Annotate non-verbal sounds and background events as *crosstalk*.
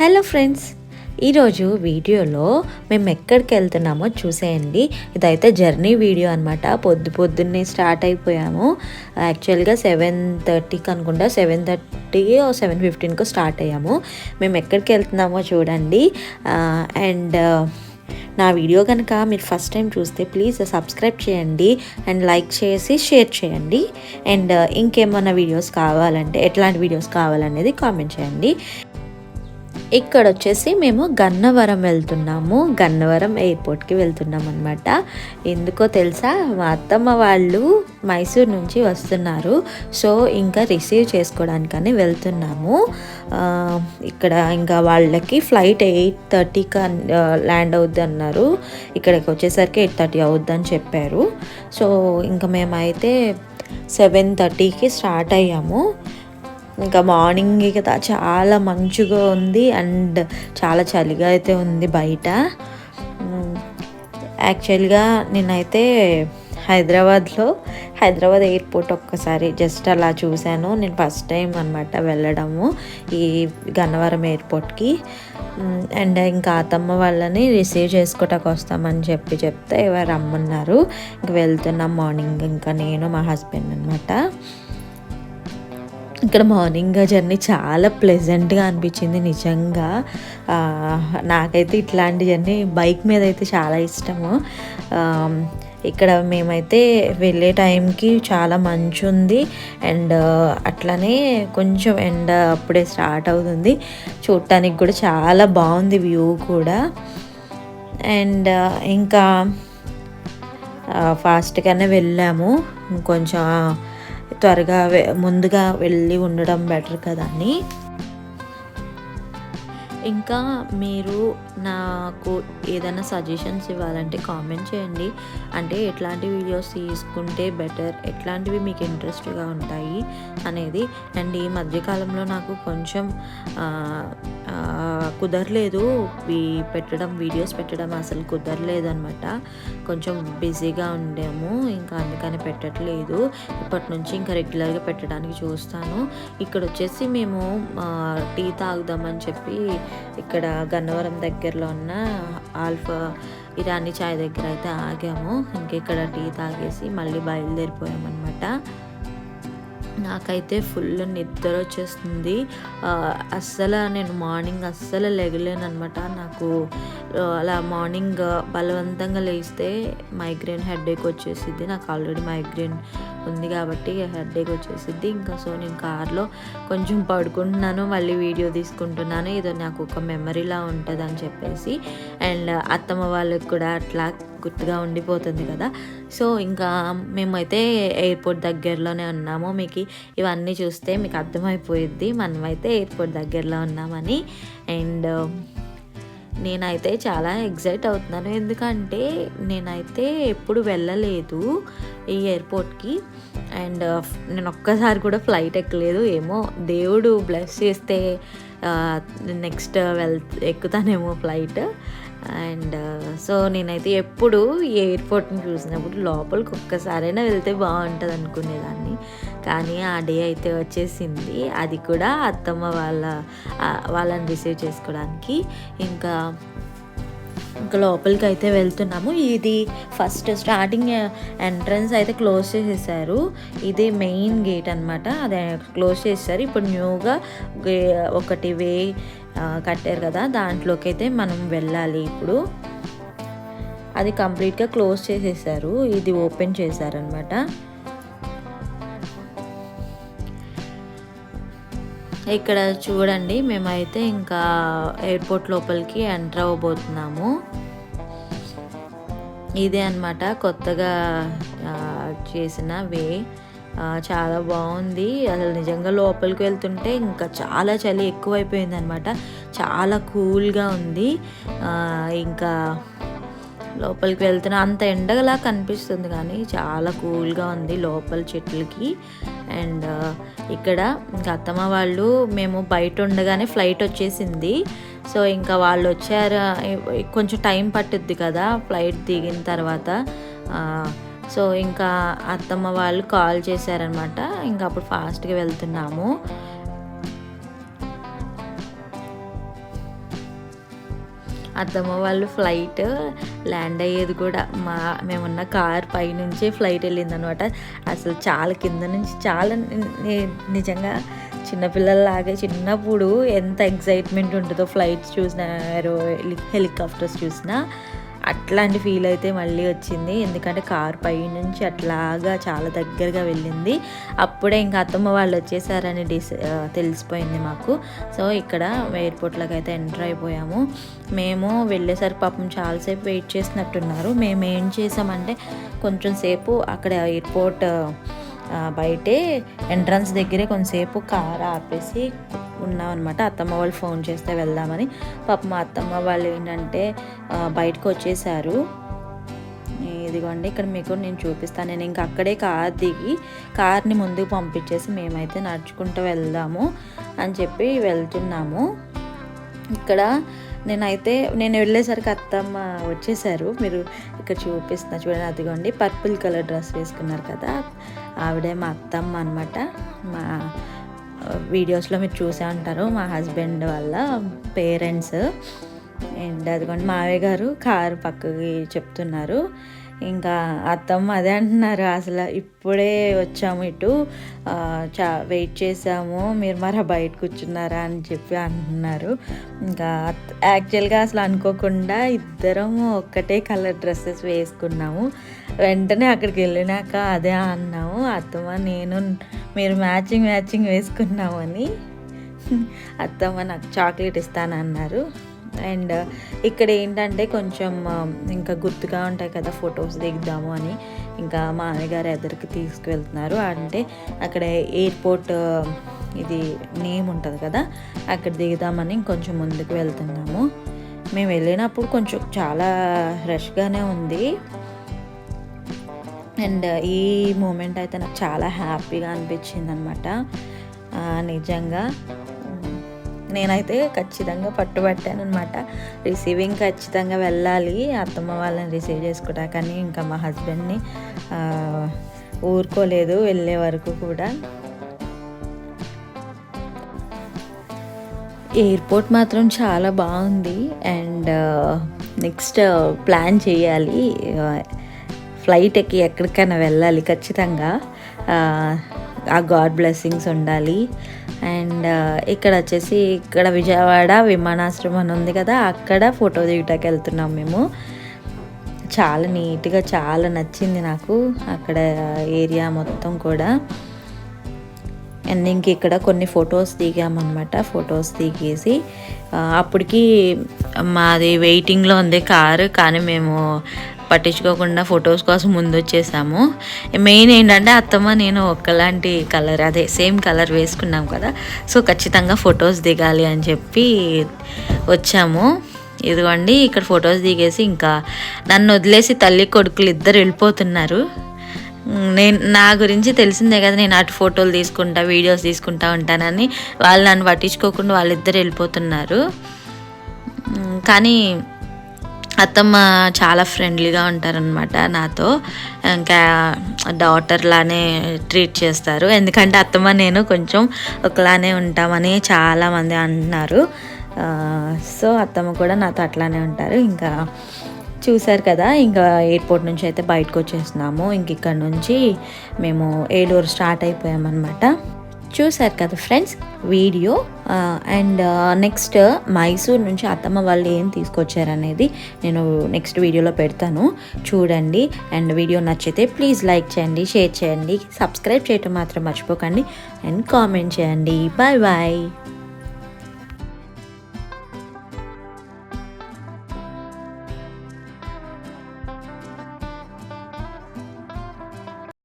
Hello friends ఈరోజు వీడియోలో మేము ఎక్కడికి వెళ్తున్నామో చూసేయండి. ఇదైతే జర్నీ వీడియో అనమాట పొద్దు పొద్దున్నే స్టార్ట్ అయిపోయాము. యాక్చువల్గా సెవెన్ థర్టీకి అనుకుంటా సెవెన్ థర్టీ సెవెన్ ఫిఫ్టీన్కు స్టార్ట్ అయ్యాము. మేము ఎక్కడికి వెళ్తున్నామో చూడండి. అండ్ నా వీడియో కనుక మీరు ఫస్ట్ టైం చూస్తే ప్లీజ్ సబ్స్క్రైబ్ చేయండి. అండ్ లైక్ చేసి షేర్ చేయండి. అండ్ ఇంకేమైనా వీడియోస్ కావాలంటే ఎట్లాంటి వీడియోస్ కావాలనేది కామెంట్ చేయండి. ఇక్కడ వచ్చేసి మేము గన్నవరం వెళ్తున్నాము. గన్నవరం ఎయిర్పోర్ట్కి వెళ్తున్నాం అనమాట ఎందుకో తెలుసా? మా అత్తమ్మ వాళ్ళు మైసూర్ నుంచి వస్తున్నారు. సో ఇంకా రిసీవ్ చేసుకోవడానికని వెళ్తున్నాము. ఇక్కడ ఇంకా వాళ్ళకి ఫ్లైట్ ఎయిట్ థర్టీకి ల్యాండ్ అవుద్ది అన్నారు ఇక్కడికి వచ్చేసరికి ఎయిట్ థర్టీ అవుద్ది అని చెప్పారు. సో ఇంకా మేమైతే సెవెన్ థర్టీకి స్టార్ట్ అయ్యాము. ఇంకా మార్నింగ్ కదా చాలా మంచుగా ఉంది అండ్ చాలా చలిగా అయితే ఉంది బయట. యాక్చువల్గా నేనైతే హైదరాబాద్లో హైదరాబాద్ ఎయిర్పోర్ట్ ఒక్కసారి జస్ట్ అలా చూశాను. నేను ఫస్ట్ టైం అనమాట వెళ్ళడము ఈ గన్నవరం ఎయిర్పోర్ట్కి. అండ్ ఇంకా అత్తమ్మ వాళ్ళని రిసీవ్ చేసుకోవటానికి వస్తామని చెప్పి చెప్తే ఎవరు రమ్మన్నారు. ఇంక వెళ్తున్నాం మార్నింగ్. ఇంకా నేను మా హస్బెండ్ అనమాట ఇక్కడ మార్నింగ్ జర్నీ చాలా ప్లెజెంట్గా అనిపించింది నిజంగా. నాకైతే ఇట్లాంటి జర్నీ బైక్ మీద అయితే చాలా ఇష్టము. ఇక్కడ మేమైతే వెళ్ళే టైంకి చాలా మంచు ఉంది. అండ్ అట్లనే కొంచెం ఎండ అప్పుడే స్టార్ట్ అవుతుంది. చూడటానికి కూడా చాలా బాగుంది వ్యూ కూడా. అండ్ ఇంకా ఫాస్ట్గానే వెళ్ళాము. కొంచెం త్వరగా ముందుగా వెళ్ళి ఉండడం బెటర్ కదా అని ఇంకా మీరు నాకు ఏదైనా సజెషన్స్ ఇవ్వాలంటే కామెంట్ చేయండి. అంటే ఎట్లాంటి వీడియోస్ తీసుకుంటే బెటర్ ఎట్లాంటివి మీకు ఇంట్రెస్ట్గా ఉంటాయి అనేది. అండ్ ఈ మధ్యకాలంలో నాకు కొంచెం కుదరలేదు. ఈ పెట్టడం వీడియోస్ పెట్టడం అసలు కుదరలేదనమాట కొంచెం బిజీగా ఉండేము ఇంకా అందుకని పెట్టట్లేదు. ఇప్పటి నుంచి ఇంకా రెగ్యులర్గా పెట్టడానికి చూస్తాను. ఇక్కడ వచ్చేసి మేము టీ తాగుదామని చెప్పి ఇక్కడ గన్నవరం దగ్గరలో ఉన్న ఆల్ఫా ఇరానీ చాయ్ దగ్గర అయితే ఆగాము. ఇంకా ఇక్కడ టీ తాగేసి మళ్ళీ బయలుదేరిపోయామన్నమాట. నాకైతే ఫుల్ నిద్ర వచ్చేస్తుంది. అస్సలు నేను మార్నింగ్ అస్సలు లెగలేను అనమాట నాకు అలా మార్నింగ్ బలవంతంగా లేస్తే మైగ్రేన్ హెడేక్ వచ్చేసిద్ది. నాకు ఆల్రెడీ మైగ్రేన్ ఉంది కాబట్టి హెడేక్ వచ్చేసిద్ది. ఇంకా సో నేను కార్లో కొంచెం పడుకుంటున్నాను మళ్ళీ వీడియో తీసుకుంటున్నాను. ఏదో నాకు ఒక మెమరీలా ఉంటుంది అని చెప్పేసి. అండ్ అత్తమ్మ వాళ్ళకి కూడా అట్లా గుర్తుగా ఉండిపోతుంది కదా. సో ఇంకా మేమైతే ఎయిర్పోర్ట్ దగ్గరలోనే ఉన్నాము. మీకు ఇవన్నీ చూస్తే మీకు అర్థమైపోయిద్ది. మనమైతే ఎయిర్పోర్ట్ దగ్గరలో ఉన్నామని. అండ్ నేనైతే చాలా ఎగ్జైట్ అవుతున్నాను. ఎందుకంటే నేనైతే ఎప్పుడు వెళ్ళలేదు ఈ ఎయిర్పోర్ట్కి. అండ్ నేను ఒక్కసారి కూడా ఫ్లైట్ ఎక్కలేదు. ఏమో దేవుడు బ్లెస్ చేస్తే నెక్స్ట్ uh, వెల్ ఎక్కుతానేమో ఫ్లైట్ అండ్ సో నేనైతే ఎప్పుడు ఎయిర్పోర్ట్ని చూసినప్పుడు లోపలికి ఒక్కసారైనా వెళ్తే బాగుంటుంది అనుకునేదాన్ని. కానీ ఆ డే అయితే వచ్చేసింది. అది కూడా అత్తమ్మ వాళ్ళ వాళ్ళని రిసీవ్ చేసుకోవడానికి. ఇంకా ఇంకా లోపలికి అయితే వెళ్తున్నాము. ఇది ఫస్ట్ స్టార్టింగ్ ఎంట్రన్స్ అయితే క్లోజ్ చేసేసారు. ఇది మెయిన్ గేట్ అనమాట అది క్లోజ్ చేసేసారు. ఇప్పుడు న్యూగా ఒకటి వే కట్టారు కదా. దాంట్లోకి అయితే మనం వెళ్ళాలి ఇప్పుడు. అది కంప్లీట్గా క్లోజ్ చేసేసారు. ఇది ఓపెన్ చేశారనమాట ఇక్కడ చూడండి మేమైతే ఇంకా ఎయిర్పోర్ట్ లోపలికి ఎంటర్ అవ్వబోతున్నాము. ఇదే అన్నమాట. కొత్తగా చేసిన వే. చాలా బాగుంది. అసలు నిజంగా లోపలికి వెళ్తుంటే ఇంకా చాలా చలి ఎక్కువైపోయింది అనమాట చాలా కూల్గా ఉంది. ఇంకా లోపలికి వెళ్తున్నా అంత ఎండగలా కనిపిస్తుంది కానీ చాలా కూల్గా ఉంది లోపల చెట్లకి. అండ్ ఇక్కడ ఇంకా అత్తమ్మ వాళ్ళు మేము బయట ఉండగానే ఫ్లైట్ వచ్చేసింది. సో ఇంకా వాళ్ళు వచ్చారు కొంచెం టైం పట్టుద్ది కదా ఫ్లైట్ దిగిన తర్వాత. సో ఇంకా అత్తమ్మ వాళ్ళు కాల్ చేశారనమాట ఇంకా అప్పుడు ఫాస్ట్గా వెళ్తున్నాము. అత్తమ్మ వాళ్ళు ఫ్లైట్ ల్యాండ్ అయ్యేది కూడా మా మేమున్న కార్ పైనుంచి ఫ్లైట్ వెళ్ళిందనమాట. అసలు చాలా కింద నుంచి చాలా నిజంగా చిన్నపిల్లల్లాగే చిన్నప్పుడు ఎంత ఎగ్జైట్మెంట్ ఉంటుందో ఫ్లైట్స్ చూసిన హెలికాప్టర్స్ చూసినా. అట్లాంటి ఫీల్ అయితే మళ్ళీ వచ్చింది. ఎందుకంటే కార్ పై నుంచి అట్లాగా చాలా దగ్గరగా వెళ్ళింది. అప్పుడే ఇంకా అత్తమ్మ వాళ్ళు వచ్చేసారని డిస్ తెలిసిపోయింది మాకు. సో ఇక్కడ ఎయిర్పోర్ట్లోకి అయితే ఎంటర్ అయిపోయాము. మేము వెళ్ళేసరికి పాపం చాలాసేపు వెయిట్ చేసినట్టున్నారు. మేము ఏం చేసామంటే కొంచెం సేపు అక్కడ ఎయిర్పోర్ట్ బయటే ఎంట్రన్స్ దగ్గరే కొంతసేపు కార్ ఆపేసి ఉన్నామన్నమాట. అత్తమ్మ వాళ్ళు ఫోన్ చేస్తే వెళ్దామని. పాప మా అత్తమ్మ వాళ్ళు ఏంటంటే బయటకు వచ్చేసారు. ఇదిగోండి ఇక్కడ మీకు నేను చూపిస్తాను. నేను ఇంకా అక్కడే కార్ దిగి కార్ని ముందుకు పంపించేసి మేమైతే నడుచుకుంటూ వెళ్దాము అని చెప్పి వెళ్తున్నాము. ఇక్కడ నేనైతే నేను వెళ్ళేసరికి అత్తమ్మ వచ్చేసారు. మీరు ఇక్కడ చూపిస్తున్నా చూడండి అదిగోండి పర్పుల్ కలర్ డ్రెస్ వేసుకున్నారు కదా. ఆవిడే మా అత్తమ్మ అనమాట మా వీడియోస్లో మీరు చూసే ఉంటారు మా హస్బెండ్ వాళ్ళ పేరెంట్స్. అండ్ అదిగోండి మావయ్య గారు కారు పక్కకి చెప్తున్నారు. ఇంకా అత్తమ్మ అదే అంటున్నారు అసలు ఇప్పుడే వచ్చాము ఇటు. చా వెయిట్ చేసాము మీరు మరి బయట కూర్చున్నారా అని చెప్పి అంటున్నారు. ఇంకా యాక్చువల్గా అసలు అనుకోకుండా ఇద్దరం ఒక్కటే కలర్ డ్రెస్సెస్ వేసుకున్నాము. వెంటనే అక్కడికి వెళ్ళినాక అదే అన్నాము అత్తమ్మ నేను మీరు మ్యాచింగ్ మ్యాచింగ్ వేసుకున్నామని. *laughs* అత్తమ్మ నాకు చాక్లెట్ ఇస్తానన్నారు. అండ్ ఇక్కడ ఏంటంటే కొంచెం ఇంకా గుర్తుగా ఉంటాయి కదా ఫొటోస్ దిగుదాము అని. ఇంకా మా గారు ఎదురుకి తీసుకువెళ్తున్నారు. అంటే అక్కడ ఎయిర్పోర్ట్ ఇది నేమ్ ఉంటుంది కదా అక్కడ దిగుదామని ఇంకొంచెం ముందుకు వెళ్తున్నాము. మేము వెళ్ళినప్పుడు కొంచెం చాలా రష్గానే ఉంది. అండ్ ఈ మూమెంట్ అయితే నాకు చాలా హ్యాపీగా అనిపించింది అనమాట నిజంగా నేనైతే ఖచ్చితంగా పట్టుబట్టాను అనమాట రిసీవింగ్ ఖచ్చితంగా వెళ్ళాలి. అత్తమ్మ వాళ్ళని రిసీవ్ చేసుకుంటా కానీ ఇంకా మా హస్బెండ్ని ఊరుకోలేదు వెళ్ళే వరకు కూడా. ఎయిర్పోర్ట్ మాత్రం చాలా బాగుంది. అండ్ నెక్స్ట్ ప్లాన్ చేయాలి. ఫ్లైట్ ఎక్కి ఎక్కడికైనా వెళ్ళాలి ఖచ్చితంగా. ఆ, గాడ్ బ్లెస్సింగ్స్ ఉండాలి. అండ్ ఇక్కడ వచ్చేసి ఇక్కడ విజయవాడ విమానాశ్రమం అని ఉంది కదా అక్కడ ఫోటో దిగటానికి వెళ్తున్నాం మేము. చాలా నీట్గా చాలా నచ్చింది నాకు అక్కడ ఏరియా మొత్తం కూడా. అండ్ ఇంక ఇక్కడ కొన్ని ఫొటోస్ దిగామన్నమాట ఫొటోస్ దిగేసి. అప్పటికి మాది వెయిటింగ్లో ఉంది కారు కానీ మేము పట్టించుకోకుండా ఫొటోస్ కోసం ముందు వచ్చేసాము మెయిన్ ఏంటంటే అత్తమ్మ నేను ఒక్కలాంటి కలర్ అదే సేమ్ కలర్ వేసుకున్నాం కదా. సో ఖచ్చితంగా ఫొటోస్ దిగాలి అని చెప్పి వచ్చాము. ఇదిగోండి ఇక్కడ ఫొటోస్ దిగేసి ఇంకా నన్ను వదిలేసి తల్లి కొడుకులు ఇద్దరు వెళ్ళిపోతున్నారు. నేను నా గురించి తెలిసిందే కదా నేను అటు ఫోటోలు తీసుకుంటా వీడియోస్ తీసుకుంటా ఉంటానని. వాళ్ళు నన్ను పట్టించుకోకుండా వాళ్ళిద్దరు వెళ్ళిపోతున్నారు. కానీ అత్తమ్మ చాలా ఫ్రెండ్లీగా ఉంటారనమాట నాతో. ఇంకా డాటర్ లానే ట్రీట్ చేస్తారు. ఎందుకంటే అత్తమ్మ నేను కొంచెం ఒకలానే ఉంటామని చాలామంది అంటున్నారు. సో అత్తమ్మ కూడా నాతో అట్లానే ఉంటారు. ఇంకా చూశారు కదా ఇంకా ఎయిర్పోర్ట్ నుంచి అయితే బయటకు వచ్చేస్తున్నాము. ఇంక ఇక్కడ నుంచి మేము ఏలూరు స్టార్ట్ అయిపోయామన్నమాట. చూశారు కదా friends? Video and next Mysore నుంచి అత్తమ్మ వాళ్ళు ఏం తీసుకొచ్చారనేది నేను నెక్స్ట్ వీడియోలో పెడతాను. చూడండి అండ్ వీడియో నచ్చితే ప్లీజ్ లైక్ చేయండి షేర్ చేయండి సబ్స్క్రైబ్ చేయటం మాత్రం మర్చిపోకండి అండ్ కామెంట్ చేయండి. Bye bye.